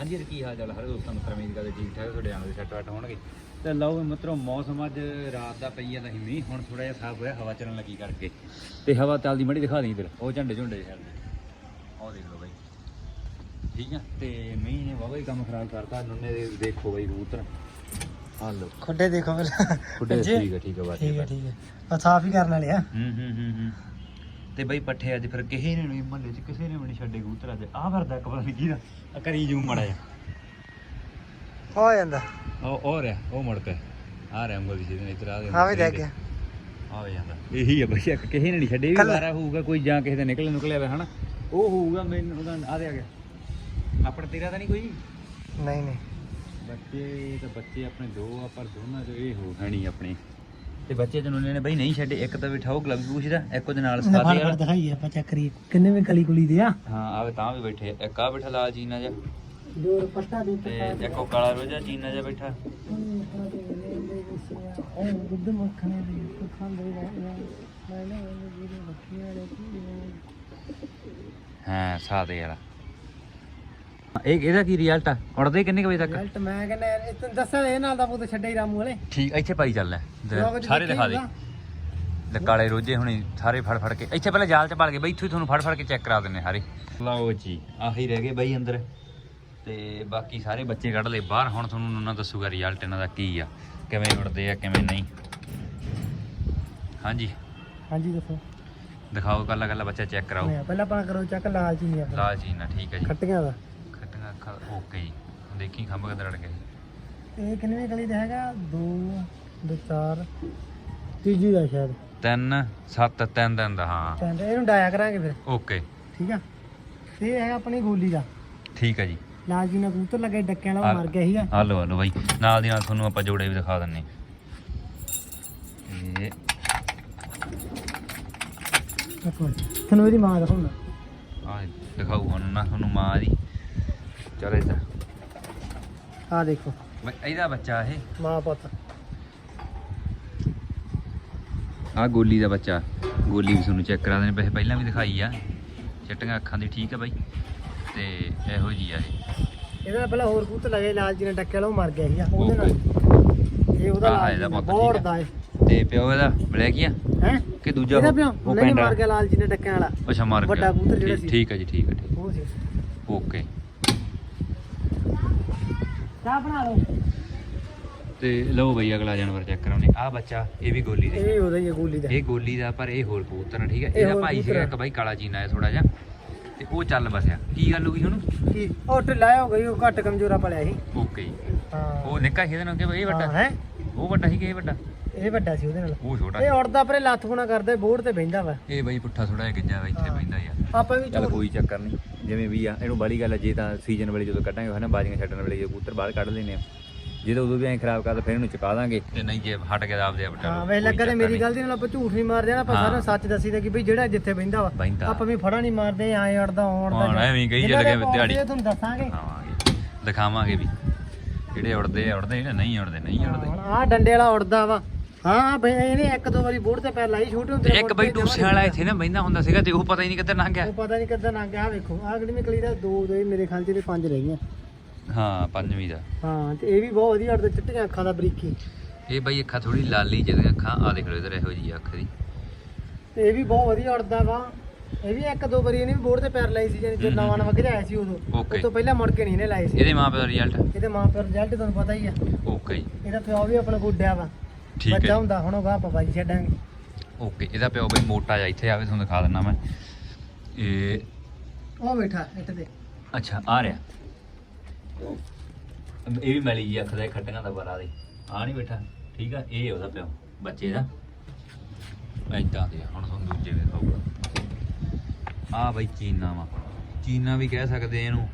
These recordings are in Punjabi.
ਹਾਂਜੀ ਕੀ ਹਾਲ ਚਾਲ ਹਰ ਦੋਸਤਾਂ ਮਿੱਤਰਾਂ ਮੇਰੀ ਗੱਲ ਠੀਕ ਠਾਕ ਤੁਹਾਡੇ ਦੇ ਸੈੱਟ ਵੈਟ ਹੋਣਗੇ। ਤੇ ਲਓ ਮਿੱਤਰੋ ਮੌਸਮ ਅੱਜ ਰਾਤ ਦਾ ਪਈ ਜਾਂਦਾ ਮੀਂਹ ਹੁਣ ਥੋੜਾ ਜਿਹਾ ਸਾਫ਼ ਹੋਇਆ ਹਵਾ ਚੱਲਣ ਲੱਗੀ ਕਰਕੇ। ਤੇ ਹਵਾ ਚੱਲਦੀ ਮੜੀ ਦਿਖਾ ਦੇਈ ਫਿਰ ਉਹ ਝੰਡੇ ਝੁੰਡੇ ਛੱਡ ਉਹ ਦੇਖ ਲਓ ਬਾਈ। ਠੀਕ ਆ? ਤੇ ਮੀਂਹ ਨੇ ਵਾਵਾ ਹੀ ਕੰਮ ਖਰਾਬ ਕਰਤਾ ਨੁੰਨੇ ਦੇ ਦੇਖੋ ਬਾਈ ਕਬੂਤਰ। ਆ ਲਓ। ਖੁੱਡੇ ਦੇਖੋ ਪਹਿਲਾਂ। ਖੁੱਡੇ? ਠੀਕ ਹੈ ਠੀਕ ਹੈ ਬਾਤ ਠੀਕ ਆ ਸਾਫ਼ ਹੀ ਕਰਨ ਵਾਲੇ ਆ। ਹੂੰ ਹੂੰ ਹੂੰ ਹੂੰ। ਤੇ ਬਈ ਪੱਠੇ ਅੱਜ ਫਿਰ ਕਿਸੇ ਨੇ ਨਹੀਂ ਮਹੱਲੇ 'ਚ ਕਿਸੇ ਨੇ ਵੀ ਨਹੀਂ ਛੱਡੇ ਕਬੂਤਰ ਅੱਜ। ਆ ਫਿਰਦਾ ਇੱਕ ਪਤਾ ਨਹੀਂ ਕਿਹਦਾ ਆ ਕਰੀ ਜੂ ਮੜਾ ਜਾ ਹੋ ਜਾਂਦਾ। ਉਹ ਉਹ ਰਿਹਾ ਉਹ ਮੁੜ ਪਿਆ ਆ ਰਿਹਾ ਉਂਗਲ ਦੀ ਸਿੱਧੇ ਇਧਰ ਆ ਦੇ ਆ ਵੀ ਦੇਖ ਗਿਆ। ਆ ਵੀ ਜਾਂਦਾ। ਇਹੀ ਆ ਬਈ ਇੱਕ ਕਿਸੇ ਨੇ ਨਹੀਂ ਛੱਡੇ ਵੀ। ਵਾਰਾ ਹੋਊਗਾ ਕੋਈ ਜਾਂ ਕਿਸੇ ਦਾ ਨਿਕਲ ਨਿਕਲਿਆ ਵਾ ਹਨਾ? ਉਹ ਹੋਊਗਾ ਮੈਨੂੰ ਆ ਦੇ ਆ ਗਿਆ ਆਪਣਾ ਤੇਰਾ ਤਾਂ ਨਹੀਂ ਕੋਈ? ਨਹੀਂ ਨਹੀਂ। ਬੱਚੇ ਤਾਂ ਬੱਚੇ ਆਪਣੇ ਦੋ ਆ ਪਰ ਦੋਨਾਂ ਚੋਂ ਇਹ ਹੋ ਹੈ ਨਹੀਂ ਆਪਣੇ। ਤੇ ਬੱਚੇ ਤੈਨੂੰ ਨੇ ਬਈ ਨਹੀਂ ਛੱਡੇ ਇੱਕ ਤਾਂ ਬਿਠਾਓ ਗਲਵ ਪੂਛਦਾ ਇੱਕ ਉਹਦੇ ਨਾਲ ਫੜ ਵਾਲਾ। ਦਿਖਾਈ ਆਪਾਂ ਚੈੱਕ ਕਰੀਏ। ਕਿੰਨੇ ਵੀ ਕਲੀ ਕੁਲੀ ਦੇ ਆ? ਹਾਂ ਆਵੇ ਤਾਂ ਵੀ ਬੈਠੇ। ਇੱਕ ਆ ਬੈਠਾ ਲਾਲ ਚੀਨਾ ਜਿਹਾ। ਦੋ ਪੱਟਾ ਦੇ ਤੇ ਉਹ ਕਾਲਾ ਰੋਜਾ ਚੀਨਾ ਜਿਹਾ ਬੈਠਾ। ਉਹ ਦੁੱਧ ਮੱਖਣੇ ਦੀ ਖਾਂਦੇ ਰਹਿਣਾ ਮੈਂ ਨਾ ਉਹ ਜਿਹੜੇ ਬੱਕੀਆਂ ਵਾਲੇ ਕੀ ਹਾਂ ਸਾਦੇ ਵਾਲਾ। ਇਹ ਇਹਦਾ ਕੀ ਰਿਜ਼ਲਟ ਆ? ਉੜਦੇ ਕਿੰਨੇ ਕੁ ਵਜੇ ਤੱਕ? ਰਿਜ਼ਲਟ ਮੈਂ ਕਹਿੰਦਾ ਇਹ ਤੈਨੂੰ ਦੱਸਿਆ ਇਹ ਨਾਲ ਦਾ ਪੁੱਤ ਛੱਡਿਆ ਹੀ ਰਾਮੂ ਵਾਲੇ ਠੀਕ ਇੱਥੇ ਪਾਈ ਚੱਲ ਲੈ। ਸਾਰੇ ਦਿਖਾ ਦੇ। ਲੈ ਕਾਲੇ ਰੋਜੇ ਹੁਣੀ ਸਾਰੇ ਫੜ ਫੜ ਕੇ। ਇੱਥੇ ਪਹਿਲਾਂ ਜਾਲ ਚ ਪੜ ਕੇ ਬਈ ਇੱਥੋਂ ਹੀ ਤੁਹਾਨੂੰ ਫੜ ਫੜ ਕੇ ਚੈੱਕ ਕਰਾ ਦਿੰਨੇ ਸਾਰੇ। ਲਓ ਜੀ ਆਹੀ ਰਹਿ ਗਏ ਬਈ ਅੰਦਰ। ਤੇ ਬਾਕੀ ਸਾਰੇ ਬੱਚੇ ਕੱਢ ਲਏ। ਬਾਹਰ ਹੁਣ ਤੁਹਾਨੂੰ ਉਹਨਾਂ ਦੱਸੂਗਾ ਰਿਜ਼ਲਟ ਇਹਨਾਂ ਦਾ ਕੀ ਆ। ਕਿਵੇਂ ਉੜਦੇ ਆ ਕਿਵੇਂ ਨਹੀਂ। ਹਾਂਜੀ। ਹਾਂਜੀ ਦੱਸੋ। ਦਿਖਾਓ ਕੱਲਾ ਕੱਲਾ ਬੱਚਾ ਚੈੱਕ ਕਰਾਓ। ਪਹਿਲਾਂ ਆਪਾਂ ਕਰੋ ਚੱਕ ਲਾਲ ਜੀ ਨਹੀਂ ਲਾਲ ਜੀ ਨਾ ਠੀਕ ਹੈ ਜੀ। ਖੱਟੀਆਂ ਦਾ। ਓਕੇ ਜੀ। ਦੇਖੀ ਖੰਭ ਕਿੱਧਰ ਅੜ ਗਏ ਇਹ ਕਿੰਨੇ ਕਲੀ ਦਾ ਹੈਗਾ? 2 2 4 ਤੀਜੀ ਦਾ ਸ਼ਾਇਦ। ਤਿੰਨ ਸੱਤ ਤਿੰਨ ਦਿਨ ਦਾ ਹਾਂ। ਕਹਿੰਦੇ ਇਹਨੂੰ ਡਾਇਆ ਕਰਾਂਗੇ ਫਿਰ। ਓਕੇ। ਠੀਕ ਆ? ਇਹ ਹੈਗਾ ਆਪਣੀ ਗੋਲੀ ਦਾ। ਠੀਕ ਹੈ ਜੀ। ਲਾਲ ਜੀ ਨਾਲ ਕਬੂਤਰ ਲੱਗੇ ਡੱਕਿਆਂ ਵਾਲਾ ਉਹ ਆ- ਮਰ ਗਿਆ ਸੀਗਾ। ਆ ਲਓ ਆ ਲਓ ਬਾਈ। ਨਾਲ ਦੀ ਨਾਲ ਤੁਹਾਨੂੰ ਆਪਾਂ ਜੋੜੇ ਵੀ ਦਿਖਾ ਦਿੰਨੇ ਇਹ ਇੱਕ ਮਿੰਟ ਤੁਹਾਨੂੰ ਇਹਦੀ ਮਾਂ ਦਿਖਾਉਣਾ। ਆ ਹੁਣ ਨਾ ਤੁਹਾਨੂੰ ਮਾਂ ਦੀ। ਚਲ ਇੱਧਰ। ਆ ਦੇਖੋ। ਬਈ ਇਹਦਾ ਬੱਚਾ ਇਹ। ਮਾਂ ਪੁੱਤ। ਆ ਗੋਲੀ ਦਾ ਬੱਚਾ। ਗੋਲੀ ਵੀ ਤੁਹਾਨੂੰ ਚੈੱਕ ਕਰਾ ਦੇਣੇ ਵੈਸੇ ਪਹਿਲਾਂ ਵੀ ਦਿਖਾਈ ਆ। ਚਿੱਟੀਆਂ ਅੱਖਾਂ ਦੀ ਠੀਕ ਆ ਬਾਈ। ਤੇ ਇਹੋ ਜੀ ਆ ਇਹ। ਇਹਦੇ ਨਾਲ ਪਹਿਲਾਂ ਹੋਰ ਕਬੂਤਰ ਲੱਗੇ ਲਾਲ ਜੀ ਵਾਲਾ ਉਹ ਮਰ ਗਿਆ ਸੀਗਾ। ਉਹਦੇ ਨਾਲ ਇਹ ਉਹਦਾ ਆਹ ਲਾਲ ਇਹਦਾ ਜੀ ਪੁੱਤ ਬਹੁਤ ਠੀਕ ਆ। ਦਾ ਹੈ ਤੇ ਪਿਓ ਇਹਦਾ ਬਲੈਕ ਹੀ ਆ? ਹੈ? ਕਿ ਦੂਜਾ ਇਹਦਾ ਉਹ- ਪਿਓ ਉਹ ਨਹੀਂ ਪੈਂਡਾ ਮਰ ਗਿਆ ਲਾਲ ਜੀ ਨੇ ਡੱਕਿਆਂ ਵਾਲਾ। ਅੱਛਾ ਮਾਰ ਗਿਆ। ਵੱਡਾ ਕਬੂਤਰ ਜਿਹੜਾ ਠੀਕ- ਸੀ। ਠੀਕ ਹੈ ਜੀ ਠੀਕ ਹੈ ਠੀਕ ਉਹ ਸੀ। ਓਕੇ। ਚਾਹ ਬਣਾ ਲਓ। ਤੇ ਲਓ ਬਈ ਅਗਲਾ ਜਾਨਵਰ ਚੈੱਕ ਕਰਾਉਣੇ ਆ ਬੱਚਾ ਇਹ ਵੀ ਗੋਲੀ ਇਹ ਦੇ। ਵੀ ਉਹਦਾ ਹੀ ਹੈ ਗੋਲੀ ਦਾ। ਇਹ ਗੋਲੀ ਦਾ ਪਰ ਇਹ ਹੋਰ ਕਬੂਤਰ ਆ ਠੀਕ ਹੈ ਇਹ ਇਹਦਾ ਹੋਰ ਭਾਈ ਸੀਗਾ। ਇੱਕ ਬਾਈ ਕਾਲਾ ਚੀਨਾ ਹੈ ਥੋੜਾ ਜਿਹਾ। ਤੇ ਉਹ ਚੱਲ ਬਸਿਆ। ਕੀ ਗੱਲ ਹੋ ਗਈ ਹੁਣ? ਕੀ? ਉਹ ਢਿੱਲਾ ਹੋ ਗਈ ਉਹ ਘੱਟ ਕਮਜ਼ੋਰਾ ਪਲਿਆ ਸੀ। ਓਕੇ ਜੀ ਹਾਂ। ਉਹ ਨਿੱਕਾ ਸੀ ਇਹਦੇ ਨਾਲ ਕਿ ਬਈ ਇਹ ਵੱਡਾ? ਹੈ ਉਹ ਵੱਡਾ ਸੀ ਕਿ ਇਹ ਵੱਡਾ? ਇਹ ਵੱਡਾ ਸੀ ਉਹਦੇ ਨਾਲ। ਉਹ ਛੋਟਾ ਇਹ ਉੜਦਾ ਪਰੇ ਲੱਤ ਗੁਣਾ ਕਰਦੇ ਬੋਰਡ ਤੇ ਬਹਿੰਦਾ ਵਾ। ਇਹ ਬਈ ਪੁੱਠਾ ਥੋੜਾ ਜਿਹਾ ਗਿੱਜਾ ਵਾ ਇੱਥੇ ਹਾਂ। ਪੈਂਦਾ ਯਾਰ ਆਪਾਂ ਵੀ ਚੱਲ ਝੂਠ- ਕੋਈ ਚੱਕਰ ਨਹੀਂ। ਜਿਵੇਂ ਵੀ ਆ ਇਹਨੂੰ ਬਾਲੀ ਗੱਲ ਆ ਜੇ ਤਾਂ ਸੀਜ਼ਨ ਵੇਲੇ ਜਦੋਂ ਕੱਢਾਂਗੇ ਹਨਾ ਬਾਜੀਆਂ ਛੱਡਣ ਵੇਲੇ ਜੇ ਕਬੂਤਰ ਬਾਹਰ ਕੱਢ ਲੈਨੇ ਆ। ਜੇ ਤਾਂ ਉਦੋਂ ਵੀ ਐਂ ਖਰਾਬ ਕਰਦਾ ਫਿਰ ਇਹਨੂੰ ਚੁਕਾ ਦਾਂਗੇ। ਤੇ ਨਹੀਂ ਜੇ ਹਟ ਕੇ ਆਪਦੇ ਆਪ ਹਾਂ ਵੇ ਲੱਗਾ ਤੇ ਮੇਰੀ ਗਲਤੀ ਨਾਲ ਆਪਾਂ ਝੂਠ ਨਹੀਂ ਮਾਰਦੇ ਨਾ ਆਪਾਂ। ਸਾਰਾ ਸੱਚ ਦੱਸੀਦਾ ਕਿ ਬਈ ਜਿਹੜਾ ਜਿੱਥੇ ਬਹਿੰਦਾ ਵਾ। ਆਪਾਂ ਵੀ ਫੜਾ ਨਹੀਂ ਮਾਰਦੇ ਐਂ ਅੜਦਾ ਆਉਣ ਦਾ ਐਵੇਂ ਹੀ ਕਹੀ ਜਿਨ੍ਹਾਂ ਚੱਲ ਗਏ ਦਿਹਾੜੀ। ਆ ਤੁਹਾਨੂੰ ਦੱਸਾਂਗੇ। ਦਿਖਾਵਾਂਗੇ ਵੀ। ਜਿਹੜੇ ਉੜਦੇ ਆ ਉੜਦੇ ਜਿਹੜੇ ਨਹੀਂ ਉੜਦੇ ਨਹੀਂ ਉੜਦੇ। ਆਹ ਡੰਡੇ ਵਾਲਾ ਉੜਦਾ ਵਾ। ਹਾਂ ਬਈ ਇਹਨੇ ਇੱਕ ਦੋ ਵਾਰੀ ਬੋਰਡ ਤੇ ਪੈਰ ਲਾਈ ਛੋਟੇ ਹੁੰਦੇ ਤੇ ਇੱਕ ਬਈ ਟੂਸੇ ਵਾਲਾ ਇੱਥੇ ਨਾ ਬੈਂਦਾ ਹੁੰਦਾ ਸੀਗਾ ਤੇ ਉਹ ਪਤਾ ਹੀ ਨਹੀਂ ਕਿੱਧਰ ਲੰਘ ਗਿਆ। ਉਹ ਪਤਾ ਨਹੀਂ ਕਿੱਦਾਂ ਲੰਘ ਗਿਆ। ਆਹ ਵੇਖੋ ਆਹ ਕਿਹੜੀ ਨਿਕਲੀ ਦਾ ਦੋ ਦੇ ਮੇਰੇ ਖਿਆਲ ਚ ਇਹਦੇ ਪੰਜ ਰਹਿ ਗਈਆਂ। ਹਾਂ ਪੰਜਵੀਂ ਦਾ। ਹਾਂ ਤੇ ਇਹ ਵੀ ਬਹੁਤ ਵਧੀਆ ਉੜਦਾ ਚਿੱਟੀਆਂ ਅੱਖਾਂ ਦਾ ਬਰੀਕੀ। ਇਹ ਬਈ ਅੱਖਾਂ ਥੋੜੀ ਲਾਲੀ ਜਿਹਦੀਆਂ ਅੱਖਾਂ ਆ ਦੇਖ ਲਓ ਇਧਰ ਇਹੋ ਜੀ ਅੱਖ ਦੀ। ਤੇ ਇਹ ਵੀ ਬਹੁਤ ਵਧੀਆ ਉੜਦਾ ਵਾ। ਇਹ ਵੀ ਇੱਕ ਦੋ ਵਾਰੀ ਇਹਨੇ ਵੀ ਬੋਰਡ ਤੇ ਪੈਰ ਲਾਈ ਸੀ ਜਾਨੀ ਜੇ ਹੂੰ, ਨਵਾਂ ਨਵਾਂ ਗਿਰਿਆ ਸੀ ਉਦੋਂ। Okay. ਉਸ ਤੋਂ ਪਹਿਲਾਂ ਮੁੜ ਕੇ ਨਹੀਂ ਇਹਨੇ ਲਾਏ ਸੀ। ਇਹਦੇ ਮਾਂ ਪਿਓ ਦਾ ਰਿਜ਼ਲਟ ਇਹਦੇ ਮਾਂ ਪਿਓ ਰਿਜ਼ਲਟ ਤੁਹਾਨੂੰ ਪਤਾ ਹੀ ਆ। ਓਕੇ ਜੀ ਇਹਦਾ ਪਿਓ ਵੀ ਆਪਣਾ ਗੁੱਡਿਆ ਵਾ। ਠੀਕ ਬੱਚਾ ਹੈ ਹੁੰਦਾ ਹੁਣ ਉਹ ਗਾ ਪਾਪਾ ਜੀ ਛੱਡਾਂਗੇ। ਓਕੇ ਇਹਦਾ ਪਿਓ ਬਈ ਮੋਟਾ ਜਿਹਾ ਇੱਥੇ ਆਵੇ ਤੁਹਾਨੂੰ ਦਿਖਾ ਦਿੰਦਾ ਮੈਂ। ਇਹ ਉਹ ਬੈਠਾ ਇੱਟ ਤੇ ਅੱਛਾ ਆ ਰਿਹਾ। ਇਹ ਵੀ ਮੈਲੀ ਜੀ ਅੱਖ ਦਾ ਖੱਟੀਆਂ ਦਾ ਬਰਾ ਦੇ। ਆ ਨਹੀਂ ਬੈਠਾ ਠੀਕ ਆ ਇਹ ਉਹਦਾ ਪਿਓ ਬੱਚੇ ਦਾ। ਐਦਾਂ ਦੇ ਆ, ਹੁਣ ਤੁਹਾਨੂੰ ਦੂਜੇ ਵੀ ਦਿਖਾਊਗਾ। ਆ ਬਈ ਚੀਨਾ ਵਾ। ਚੀਨਾ ਵੀ ਕਹਿ ਸਕਦੇ ਆ ਇਹਨੂੰ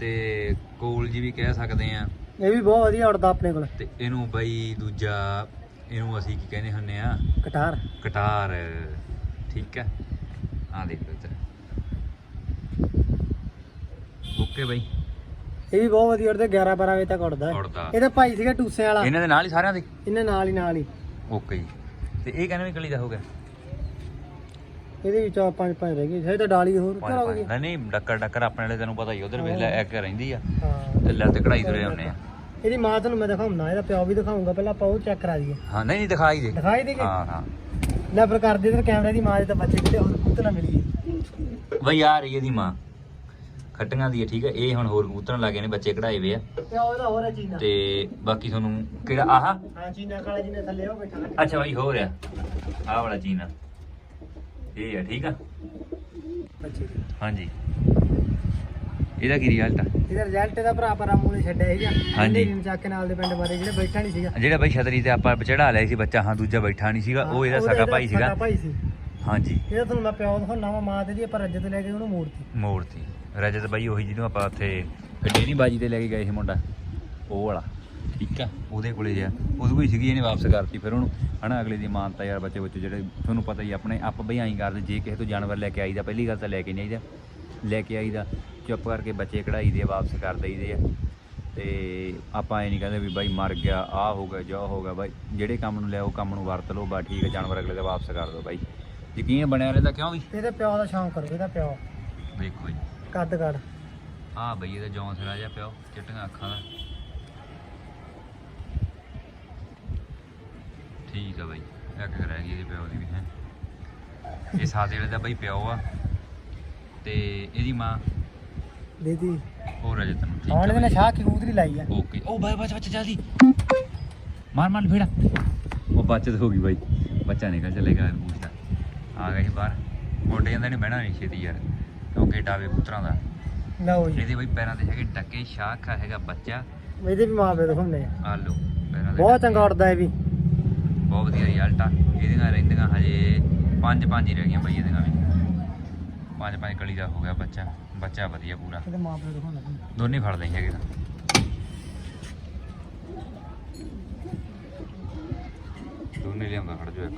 ਤੇ ਕੋਲ ਜੀ ਵੀ ਕਹਿ ਸਕਦੇ ਆ। ਇਹ ਵੀ ਬਹੁਤ ਵਧੀਆ ਉੜਦਾ ਆਪਣੇ ਕੋਲ। ਤੇ ਇਹਨੂੰ ਬਈ ਦੂਜਾ ਇਹਨੂੰ ਅਸੀਂ ਕੀ ਕਹਿੰਦੇ ਹੁੰਨੇ ਆ? ਕਟਾਰ। ਕਟਾਰ ਠੀਕ ਹੈ। ਆ ਦੇਖ ਇੱਧਰ। ਓਕੇ ਬਈ। ਇਹ ਵੀ ਬਹੁਤ ਵਧੀਆ ਉੜਦਾ 11 12 ਵਜੇ ਤੱਕ ਉੜਦਾ। ਉੜਦਾ। ਇਹਦਾ ਭਾਈ ਸੀਗਾ ਟੂਸੇ ਵਾਲਾ। ਇਹਨਾਂ ਦੇ ਨਾਲ ਹੀ ਸਾਰਿਆਂ ਦੇ? ਇਹਨੇ ਨਾਲ ਹੀ ਨਾਲ ਹੀ। ਓਕੇ ਜੀ। ਤੇ ਇਹ ਕਹਿੰਦੇ ਵੀ ਕਲੀ ਦਾ ਹੋ ਗਿਆ। ਇਹਦੇ ਵਿੱਚ ਆ ਪੰਜ ਪੰਜ ਰਹਿ ਗਏ ਸ਼ਾਇਦ ਤਾਂ ਡਾਲੀ ਹੋਰ ਪੰਜ ਕਰਾਂਗੇ ਪੰਜ। ਨਹੀਂ ਨਹੀਂ ਡੱਕਰ ਡੱਕਰ ਆਪਣੇ ਵਾਲੇ ਤੈਨੂੰ ਪਤਾ ਹੀ ਉਧਰ ਵੇਖ ਲੈ ਇੱਕ ਰਹਿੰਦੀ ਆ ਹਾਂ। ਤੇ ਲੈ ਤੇ ਕਢਾਈ ਤੁਰੇ ਹੁੰਨੇ ਆ। ਇਹਦੀ ਮਾਂ ਤੁਹਾਨੂੰ ਮੈਂ ਦਿਖਾਉਣਾ ਇਹਦਾ ਪਿਓ ਵੀ ਦਿਖਾਉਂਗਾ ਪਹਿਲਾਂ ਆਪਾਂ ਉਹ ਚੈੱਕ ਕਰਾ ਦਈਏ। ਹਾਂ ਨਹੀਂ ਨਹੀਂ ਦਿਖਾਈ ਦੇ। ਦਿਖਾਈ ਦੇ ਹਾਂ ਹਾਂ। ਲੈ ਫਿਰ ਕਰਦੇ ਤੇ ਕੈਮਰੇ ਦੀ ਮਾਂ ਦੇ ਤਾਂ ਬੱਚੇ ਕਿਤੇ ਹੋਰ ਕੁੱਤ ਨਾ ਮਿਲ ਬਈ ਆ ਰਹੀ ਇਹਦੀ ਮਾਂ। ਖੱਟੀਆਂ ਦੀ ਹੈ ਠੀਕ ਹੈ ਇਹ ਹੁਣ ਹੋਰ ਕਬੂਤਰਾਂ ਲੱਗੇ ਨੇ ਬੱਚੇ ਕਢਾਏ ਵੇ ਆ। ਪਿਓ ਇਹਦਾ ਹੋਰ ਹੈ ਚੀਨਾ। ਤੇ ਬਾਕੀ ਤੁਹਾਨੂੰ ਕਿਹੜਾ ਆਹ? ਹਾਂ ਚੀਨਾ ਕਾਲਾ ਜਿਹਨੇ ਥੱਲੇ ਉਹ ਬੈਠਾ। ਅੱਛਾ ਬਾਈ ਹੋ ਰਿਹਾ ਆਹ ਵਾਲਾ ਚੀਨਾ। ਇਹ ਆ ਠੀਕ ਆ? ਬੱਚੇ ਹਾਂਜੀ। ਇਹਦਾ ਕੀ ਰਿਜ਼ਲਟ ਆ? ਇਹਦਾ ਰਿਜ਼ਲਟ ਇਹਦਾ ਭਰਾ ਪਰ ਰਾਮੂ ਨੇ ਛੱਡਿਆ ਸੀਗਾ। ਹਾਂਜੀ। ਇਹਨੇ ਚੱਕ ਕੇ ਨਾਲ ਦੇ ਪਿੰਡ ਬਾਰੇ ਜਿਹੜੇ ਬੈਠਾ ਨਹੀਂ ਸੀਗਾ। ਜਿਹੜਾ ਬਾਈ ਛਤਰੀ ਤੇ ਆਪਾਂ ਚੜਾ ਲਿਆ ਸੀ ਬੱਚਾ ਹਾਂ ਦੂਜਾ ਬੈਠਾ ਨਹੀਂ ਸੀਗਾ ਉਹ ਇਹਦਾ ਸਗਾ ਭਾਈ ਸੀਗਾ। ਸਗਾ ਭਾਈ ਸੀ। ਹਾਂਜੀ। ਇਹਦਾ ਤੁਹਾਨੂੰ ਮੈਂ ਪਿਓ ਦਿਖਾਉਣਾ ਵਾ ਮਾਂ ਤੇ ਦੀ ਆਪਾਂ ਰੱਜਤ ਲੈ ਕੇ ਉਹਨੂੰ ਮੋੜਤੀ ਮੂਰਤੀ। ਰਜਤ ਬਾਈ ਉਹੀ ਜਿਹਨੂੰ ਆਪਾਂ ਉੱਥੇ ਡੇਰੀ ਬਾਜੀ ਤੇ ਲੈ ਕੇ ਗਏ ਸੀ ਮੁੰਡਾ। ਉਹ ਵਾਲਾ। ਠੀਕ ਆ? ਉਹਦੇ ਕੋਲੇ ਜਿਆ। ਉਹਦੇ ਕੋਈ ਸੀਗੀ ਇਹਨੇ ਵਾਪਸ ਕਰਤੀ ਫਿਰ ਉਹਨੂੰ। ਹਨਾ ਅਗਲੇ ਦੀ ਮਾਨਤਾ ਯਾਰ ਬੱਚੇ ਬੱਚੇ ਜਿਹੜੇ ਤੁਹਾਨੂੰ ਪਤਾ ਹੀ ਆਪਣੇ ਆਪ ਬਈ ਆਈ ਕਰਦੇ ਜੇ ਕਿਸੇ ਤੋਂ ਜਾਨਵਰ ਲੈ ਕੇ ਆਈਦਾ ਪਹਿਲੀ ਗੱਲ ਤਾਂ ਲੈ ਕੇ ਨਹੀਂ ਆਈਦਾ। ਲੈ ਕੇ ਆਈਦਾ ਚੁੱਪ ਕਰਕੇ ਬੱਚੇ ਕਢਾਈ ਦੇ ਵਾਪਸ ਕਰ ਦਈਦੇ ਆ। ਤੇ ਆਪਾਂ ਇਹ ਨਹੀਂ ਕਹਿੰਦੇ ਵੀ ਬਾਈ ਮਰ ਗਿਆ ਆ ਹੋ ਗਿਆ ਜੋ ਹੋ ਗਿਆ ਬਾਈ ਜਿਹੜੇ ਕੰਮ ਨੂੰ ਲਿਆ ਉਹ ਕੰਮ ਨੂੰ ਵਰਤ ਲਓ ਬਾ ਠੀਕ ਹੈ ਜਾਨਵਰ ਅਗਲੇ ਦਾ ਵਾਪਸ ਕਰ ਦਿਓ ਬਾਈ। ਯਕੀਨ ਬਣਿਆ ਰਹਿੰਦਾ ਕਿਉਂ ਵੀ? ਇਹਦੇ ਪਿਓ ਦਾ ਸ਼ੌਂਕ ਕਰੋ ਇਹਦਾ ਪਿਓ। ਵੇਖੋ ਜੀ। ਕੱਦ ਕੱਦ। ਆ ਬਈ ਇਹਦਾ ਜੌਂਸ ਰਾਜਾ ਪਿਓ ਚਿੱਟੀਆਂ ਅੱਖਾਂ ਦਾ। ਠੀਕ ਆ ਬਈ। ਇੱਕ ਰਹਿ ਗਈ ਇਹਦੇ ਪਿਓ ਦੀ ਵੀ ਹੈ। ਇਹ ਸਾਦੇ ਵਾਲੇ ਦਾ ਬਈ ਪਿਓ ਆ। ਤੇ ਇਹਦੀ ਮਾਂ? ਦੇਦੀ ਹੋਰ ਰਜਤ ਨੂੰ ਠੀਕ ਹੁਣ ਆ ਇਹਨੇ ਬਈ। ਸ਼ਾਹ ਕੀ ਕੂਦਰੀ ਲਾਈ ਆ। ਓਕੇ। ਉਹ ਬਾਈ ਬੱਚ ਬੱਚ ਜਲਦੀ ਮਾਰ ਮਾਰ ਫੇੜਾ। ਉਹ ਬਚਤ ਹੋ ਗਈ ਬਾਈ। ਬੱਚਾ ਨਿਕਲ ਚਲੇਗਾ ਪੁੱਛਦਾ। ਆ ਗਿਆ ਸੀ ਬਾਹਰ। ਮੋਟੇ ਜਾਂਦਾ ਨਹੀਂ ਬਹਿਣਾ ਨਹੀਂ ਛੇਤੀ ਯਾਰ ਕਿਉਂਕਿ ਡਾਵੇ ਪੁੱਤਰਾਂ ਦਾ। ਲਓ ਜੀ। ਇਹਦੇ ਬਈ ਪੈਰਾਂ ਤੇ ਹੈਗੇ ਟੱਕੇ ਸ਼ਾਖਾ ਹੈਗਾ ਬੱਚਾ। ਇਹਦੇ ਵੀ ਮਾਂ ਪਿਓ ਦਿਖਾਉਂਦੇ ਆ। ਆਲੂ ਪੈਰਾਂ ਦੇ ਬਹੁਤ। ਚੰਗਾ ਉੱਡਦਾ ਇਹ ਵੀ। ਬਹੁਤ ਵਧੀਆ ਰਿਜ਼ਲਟ ਆ। ਇਹਦੀਆਂ ਰਹਿੰਦੀਆਂ ਹਜੇ ਪੰਜ ਪੰਜ ਹੀ ਰਹਿ ਗਈਆਂ ਬਈ ਇਹਦੀਆਂ ਵੀ। ਪੰਜ ਪੰਜ ਕਲੀ ਦਾ ਹੋ ਗਿਆ ਬੱਚਾ। ਬੱਚਾ ਵਧੀਆ ਪੂਰਾ। ਇਹਦੇ ਦੋਨੇ ਫੜ ਲਈ ਹੈਗੇ ਦੋਨੇ ਲਿਆਉਂਦਾ ਖੜ ਜੋ ਇੱਕ।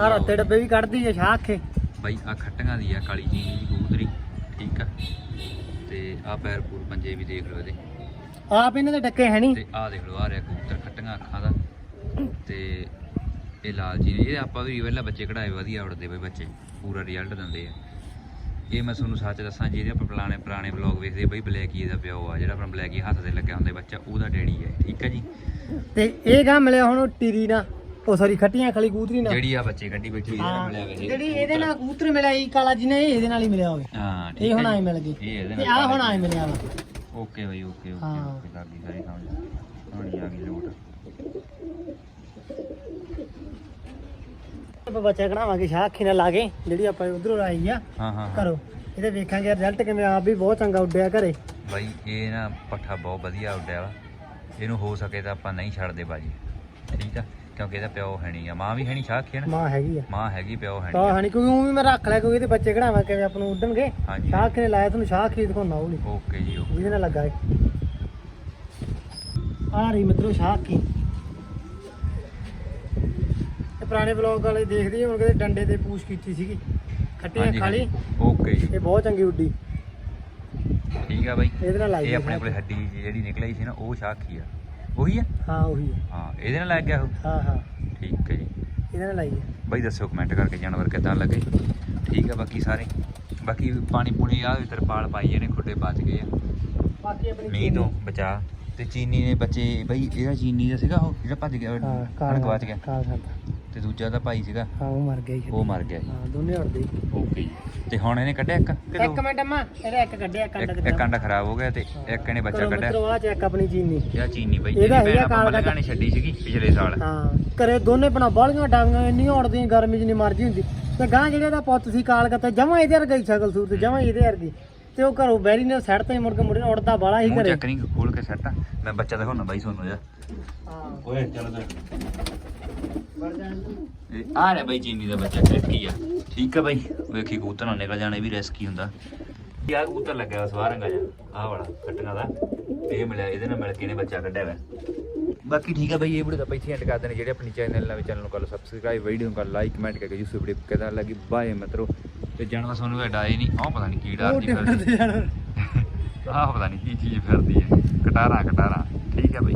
ਆ ਰੱਤੇ ਡੱਬੇ ਵੀ ਕੱਢਦੀ ਆ ਸ਼ਾਹ ਅੱਖੇ ਬਾਈ ਆ ਖੱਟੀਆਂ ਦੀ ਆ ਕਾਲੀ ਦੀ ਕਬੂਤਰੀ। ਠੀਕ ਆ। ਤੇ ਆ ਪੈਰ ਪੂਰ ਪੰਜੇ ਵੀ ਦੇਖ ਲਓ ਇਹਦੇ। ਆਪ ਇਹਨਾਂ ਦੇ ਡੱਕੇ ਹੈ ਨਹੀਂ। ਤੇ ਆ ਦੇਖ ਲਓ ਆ ਰਿਹਾ ਕਬੂਤਰ ਖੱਟੀਆਂ ਅੱਖਾਂ ਦਾ। ਤੇ ਇਹ ਲਾਲ ਜੀ ਇਹ ਆਪਾਂ ਵੀ ਪਹਿਲਾਂ ਬੱਚੇ ਕਢਾਏ ਵਧੀਆ ਉੜਦੇ ਬਈ ਬੱਚੇ ਪੂਰਾ ਰਿਜ਼ਲਟ ਦਿੰਦੇ ਆ। ਇਹ ਮੈਂ ਤੁਹਾਨੂੰ ਸੱਚ ਦੱਸਾਂ ਜਿਹਦੇ ਆਪਾਂ ਪੁਰਾਣੇ ਪੁਰਾਣੇ ਵਲੌਗ ਵੇਖਦੇ ਬਈ ਬਲੈਕੀ ਦਾ ਪਿਓ ਆ ਜਿਹੜਾ ਆਪਣਾ ਬਲੈਕੀ ਹੱਥ ਤੇ ਲੱਗਿਆ ਹੁੰਦਾ ਬੱਚਾ ਉਹਦਾ ਡੈਡੀ ਹੈ ਠੀਕ ਹੈ ਜੀ? ਤੇ ਇਹ ਗਾ ਮਿਲਿਆ ਹੁਣ ਉਹ ਟੀਰੀ ਨਾ ਉਹ ਸੌਰੀ ਖੱਟੀਆਂ ਖਲੀ ਕੂਤਰੀ ਨਾ ਜਿਹੜੀ ਆ ਬੱਚੇ ਕੱਢੀ ਬੈਠੀ ਇਹਦਾ ਮਿਲਿਆ ਵੇ ਜਿਹੜੀ ਇਹਦੇ ਨਾਲ ਕਬੂਤਰ ਮਿਲਿਆ ਇਹ ਕਾਲਾ ਜਿਹਨੇ ਇਹ ਇਹਦੇ ਨਾਲ ਹੀ ਮਿਲਿਆ ਹੋਵੇ। ਹਾਂ ਠੀਕ ਇਹ ਹੁਣ ਆਏ ਜੀ। ਮਿਲ ਗਈ ਇਹ ਇਹਦੇ ਤੇ ਨਾਲ ਆ ਹੁਣ ਆਏ ਮਿਲਿਆ ਵਾ। ਓਕੇ ਬਈ ਓਕੇ ਓਕੇ ਹਾਂ। ਓਕੇ ਕਰ ਗਈ ਸਾਰੀ ਸਮਝ। ਸਮਝ ਆ ਗਈ ਲੋਟ। ਆਪਾਂ ਬੱਚਾ ਕਢਾਵਾਂਗੇ ਸ਼ਾਹ ਅੱਖੀ ਨਾਲ ਲਾ ਕੇ ਜਿਹੜੀ ਆਪਾਂ ਉਧਰੋਂ ਆਈ ਆ ਹਾਂ ਹਾਂ ਹਾਂ। ਕਰੋ ਇਹਦੇ ਵੇਖਾਂਗੇ ਰਿਜ਼ਲਟ ਕਿਵੇਂ ਆਪ ਵੀ ਬਹੁਤ ਚੰਗਾ ਉੱਡਿਆ ਘਰੇ। ਬਾਈ ਇਹ ਨਾ ਪੱਠਾ ਬਹੁਤ ਵਧੀਆ ਉੱਡਿਆ ਵਾ। ਇਹਨੂੰ ਹੋ ਸਕੇ ਤਾਂ ਆਪਾਂ ਨਹੀਂ ਛੱਡਦੇ ਬਾਜੀ ਠੀਕ ਆ? ਕਿਉਂਕਿ ਇਹਦਾ ਪਿਓ ਹੈ ਨਹੀਂ ਆ। ਮਾਂ ਵੀ ਹੈ ਨਹੀਂ ਸ਼ਾਖੀ ਨਾ। ਮਾਂ ਹੈਗੀ ਆ। ਮਾਂ ਹੈਗੀ ਪਿਓ ਹੈ ਤਾਂ ਨਹੀਂ ਹਣੀ ਕਿਉਂਕਿ ਉਹ ਵੀ ਮੈਂ ਰੱਖ ਲਿਆ ਕਿਉਂਕਿ ਇਹਦੇ ਬੱਚੇ ਕਢਾਵਾਂ ਕਿਵੇਂ ਆਪਾਂ ਨੂੰ ਉੱਡਣਗੇ। ਹਾਂਜੀ। ਨੇ ਲਾਇਆ ਤੁਹਾਨੂੰ ਸ਼ਾਹ ਅੱਖੀ ਦਿਖਾਉਣਾ ਉਹ ਨਹੀਂ ਓਕੇ ਜੀ ਓਕੇ। ਜਿਹਦੇ ਨਾਲ ਲੱਗਾ ਏ ਆ ਰਹੀ ਮਿੱਤਰੋ ਸ਼ਾਹ ਅੱਖੀ ਇਹ ਪੁਰਾਣੇ ਬਲੌਗ ਵਾਲੇ ਦੇਖਦੇ ਹੁਣ ਕਿਤੇ ਡੰਡੇ ਤੇ ਪੂਛ ਕੀਤੀ ਸੀਗੀ। ਖੱਟੀ ਹਾਂਜੀ ਖਾਲੀ। ਓਕੇ ਜੀ। ਇਹ ਬਹੁਤ ਚੰਗੀ ਉੱਡੀ। ਠੀਕ ਆ ਬਾਈ। ਇਹਦੇ ਨਾਲ ਲਾਈ ਇਹ ਆਪਣੇ ਕੋਲੇ ਹੱਡੀ ਜਿਹੀ ਜਿਹੜੀ ਨਿਕਲੀ ਸੀ ਨਾ ਉਹ ਸ਼ਾਖੀ ਆ। ਉਹੀ ਆ? ਹਾਂ ਉਹੀ ਹੈ ਹਾਂ ਇਹਦੇ ਨਾਲ ਲੱਗ ਗਿਆ ਉਹ? ਹਾਂ ਹਾਂ। ਠੀਕ ਹੈ ਜੀ। ਇਹਦੇ ਨਾਲ ਲਾਈ ਹੈ ਬਾਈ ਦੱਸਿਓ ਕਮੈਂਟ ਕਰਕੇ ਜਾਨਵਰ ਕਿਦਾਂ ਲੱਗੇ। ਠੀਕ ਆ ਬਾਕੀ ਸਾਰੇ। ਬਾਕੀ ਪਾਣੀ ਪੂਣੀ ਆ ਤਰਪਾਲ ਪਾਈ ਇਹਨੇ ਖੁੱਡੇ ਬਚ ਗਏ ਆ। ਬਾਕੀ ਆਪਣੀ ਮੀਂਹ ਤੋਂ ਬਚਾ। ਤੇ ਚੀਨੀ ਨੇ ਬੱਚੇ ਬਈ ਇਹਦਾ ਚੀਨੀ ਦਾ ਸੀਗਾ ਉਹ ਜਿਹੜਾ ਭੱਜ ਗਿਆ ਹਾਂ ਕਣ ਗਵਾਚ ਗਿਆ। ਕਾਲ ਖਾਂਦਾ। ਤੇ ਦੂਜਾ ਦਾ ਭਾਈ ਸੀਗਾ। ਹਾਂ ਉਹ ਮਰ ਗਿਆ ਜੀ। ਉਹ ਮਰ ਗਿਆ ਜੀ। ਹਾਂ ਦੋਨੇ ਉੜਦੇ ਓਕੇ ਜੀ। ਤੇ ਹੁਣ ਇਹਨੇ ਕੱਢਿਆ ਇੱਕ? ਕਿ ਇੱਕ? ਮਿੰਟ ਅੰਮਾ ਇਹਦਾ ਇੱਕ ਕੱਢਿਆ ਕੰਡਾ ਇੱਕ ਇੱਕ ਅੰਡਾ ਖਰਾਬ ਹੋ ਗਿਆ ਤੇ ਇੱਕ ਇਹਨੇ ਬੱਚਾ ਕੱਢਿਆ। ਆ ਚੈੱਕ ਆਪਣੀ ਚੀਨੀ। ਇਹਦਾ ਚੀਨੀ ਬਈ ਇਹਦਾ ਇਹਦੀ ਭੈਣ ਹੈਗਾ ਆਪਾਂ ਕਾਲਾ ਮਲਗਾ ਨੇ ਛੱਡੀ ਸੀਗੀ ਪਿਛਲੇ ਸਾਲ। ਹਾਂ ਘਰੇ ਦੋਨੇ ਬਣਾ ਬਾਲੀਆਂ ਡਾਂਗੀਆਂ ਇੰਨੀਆਂ ਉੜਦੀਆਂ ਗਰਮੀ 'ਚ ਨਹੀਂ ਮਰਜ਼ੀ ਹੁੰਦੀ। ਤੇ ਗਾਂ ਜਿਹੜੇ ਦਾ ਪੁੱਤ ਸੀ ਕਾਲਕੱਤਾ ਜਮਾ ਇਹਦੇ ਵਰਗਾ ਹੀ ਸ਼ਕਲ ਸੂਰਤ ਜਮਾ ਇਹਦੇ ਵਰਗੀ। ਤੇ ਉਹ ਘਰੋਂ ਬੈਰੀ ਨੇ ਸੜ ਤੇ ਮੁੜ ਕੇ ਮੁੜ ਕੇ ਉੜਦਾ ਬਾਲਾ ਹੀ ਮੂੰਹ ਘਰੇ। ਚੱਕ ਨਹੀਂ ਖੋਲ ਕੇ ਸੱਟ ਮੈਂ ਬੱਚਾ ਦਿਖਾਉਣਾ ਬਾਈ ਤੁਹਾਨੂੰ ਜਾ। ਹਾਂ। ਓਏ ਚਲੋ ਤੇ ਇਹ ਆ ਰਿਹਾ ਬਾਈ ਚੀਨੀ ਦਾ ਬੱਚਾ ਕੀ ਆ। ਠੀਕ ਆ ਬਾਈ? ਵੇਖੀ ਕਬੂਤਰ ਨਾ ਨਿਕਲ ਜਾਣਾ ਵੀ ਰਿਸਕ ਹੁੰਦਾ। ਇਹ ਆ ਕਬੂਤਰ ਲੱਗਿਆ ਹੋਇਆ ਸਵਾਰ ਜਾ ਆਹ ਵਾਲਾ, ਕੱਟਣਾ ਦਾ। ਇਹ ਮਿਲਿਆ, ਇਹਦੇ ਨਾਲ ਮਿਲ ਕੇ ਇਹਨੇ ਬੱਚਾ ਕੱਢਿਆ ਵਾ ਬਾਕੀ ਠੀਕ ਆ ਬਾਈ, ਇਹ ਵੀਡੀਓ ਤਾਂ ਇੱਥੇ ਐਂਡ ਕਰਦੇ ਨੇ ਜਿਹੜੇ ਆਪਣੀ ਚੈਨਲ ਨਾਲ ਚੈਨਲ ਨੂੰ ਕਰ ਲਓ ਸਬਸਕ੍ਰਾਈਬ ਵੀਡੀਓ ਨੂੰ ਕਰ ਲਾਈਕ ਕਮੈਂਟ ਕਰਕੇ ਜੂਸ ਵੀਡੀਓ ਕਿਦਾਂ ਲੱਗੀ, ਬਾਏ ਮਿੱਤਰੋ। ਤੇ ਜਾਨਵਾ ਸਾਨੂੰ ਇਹ ਡਾਏ ਨਹੀਂ, ਆਹ ਪਤਾ ਨਹੀਂ ਕੀ ਡਰਦੀ ਫਿਰਦੀ ਆਹ ਪਤਾ ਨਹੀਂ ਕੀ ਚੀਜ਼ ਫਿਰਦੀ ਹੈ। ਕਟਾਰਾ ਕਟਾਰਾ। ਠੀਕ ਆ ਬਾਈ।